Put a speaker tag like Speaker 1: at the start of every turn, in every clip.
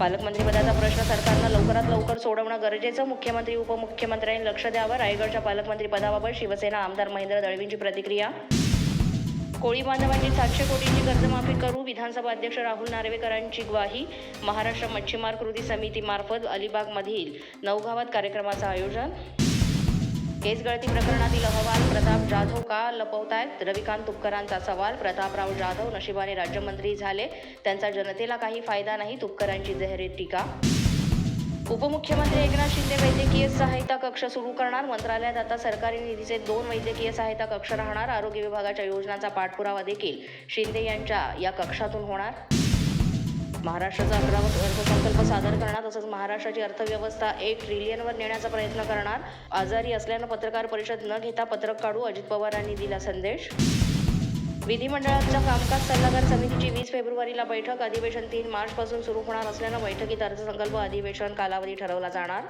Speaker 1: पालकमंत्रीपदाचा प्रश्न सरकारनं लवकरात लवकर सोडवणं गरजेचं. मुख्यमंत्री उपमुख्यमंत्र्यांनी लक्ष द्यावं. रायगडच्या पालकमंत्रीपदाबाबत शिवसेना आमदार महेंद्र दळवींची प्रतिक्रिया. कोळी बांधवांची सातशे कोटींची कर्जमाफी करू. विधानसभा अध्यक्ष राहुल नार्वेकरांची ग्वाही. महाराष्ट्र मच्छीमार कृती समितीमार्फत अलिबागमधील नऊगावात कार्यक्रमाचं आयोजन. केस गळती प्रकरणातील अहवाल प्रताप जाधव का लपवतायत? रविकांत तुपकरांचा सवाल प्रतापराव जाधव नशिबाने राज्यमंत्री झाले त्यांचा जनतेला काही फायदा नाही तुपकरांची जाहीर टीका? उपमुख्यमंत्री एकनाथ शिंदे वैद्यकीय सहायता कक्ष सुरू करणार. मंत्रालयात आता सरकारी निधीचे दोन वैद्यकीय सहायता कक्ष राहणार. आरोग्य विभागाच्या योजनांचा पाठपुरावा देखील शिंदे यांच्या या कक्षातून होणार. महाराष्ट्राचा अकरावा अर्थसंकल्प सादर करणार तसंच महाराष्ट्राची अर्थव्यवस्था एक ट्रिलियनवर नेण्याचा प्रयत्न करणार. आजारी असल्यानं पत्रकार परिषद न घेता पत्रक काढू अजित पवारांनी दिला संदेश. विधिमंडळाच्या कामकाज सल्लागार समितीची वीस फेब्रुवारीला बैठक. अधिवेशन तीन मार्चपासून सुरू होणार असल्यानं बैठकीत अर्थसंकल्प अधिवेशन कालावधी ठरवला जाणार.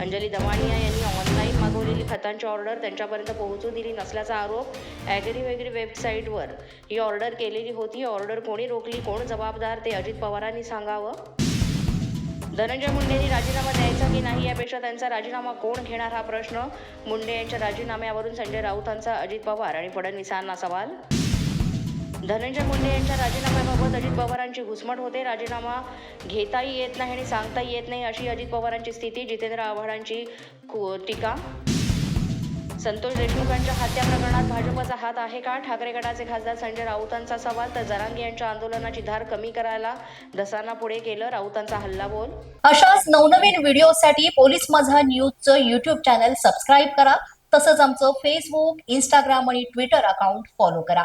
Speaker 1: अंजली दमानिया यांनी ऑनलाईन मागवलेली खतांची ऑर्डर त्यांच्यापर्यंत पोहोचू दिली नसल्याचा आरोप ॲग्री वेगरी वेबसाईटवर. ही ऑर्डर केलेली होती. ऑर्डर कोणी रोखली? कोण जबाबदार? ते अजित पवारांनी सांगावं. धनंजय मुंडेंनी राजीनामा द्यायचा की नाही यापेक्षा त्यांचा राजीनामा कोण घेणार हा प्रश्न? मुंडे यांच्या राजीनाम्यावरून संजय राऊतांचा अजित पवार आणि फडणवीसांना सवाल? धनंजय मुंडे यांच्या राजीनाम्याबाबत अजित पवारांची घुसमट होते. राजीनामा घेताही येत नाही आणि सांगताही येत नाही अशी अजित पवारांची स्थिती. जितेंद्र आव्हाडांची टीका. संतोष देशमुखांच्या हत्या प्रकरणात भाजपचा हात आहे का? ठाकरे गटाचे खासदार संजय राऊतांचा सवाल. तर जरांगे यांच्या आंदोलनाची धार कमी करायला धसाना पुढे केलं. राऊतांचा हल्ला बोल.
Speaker 2: अशाच नवनवीन व्हिडिओसाठी पोलीस माझा न्यूजचं युट्यूब चॅनल सबस्क्राईब करा. तसंच आमचं फेसबुक इंस्टाग्राम आणि ट्विटर अकाउंट फॉलो करा.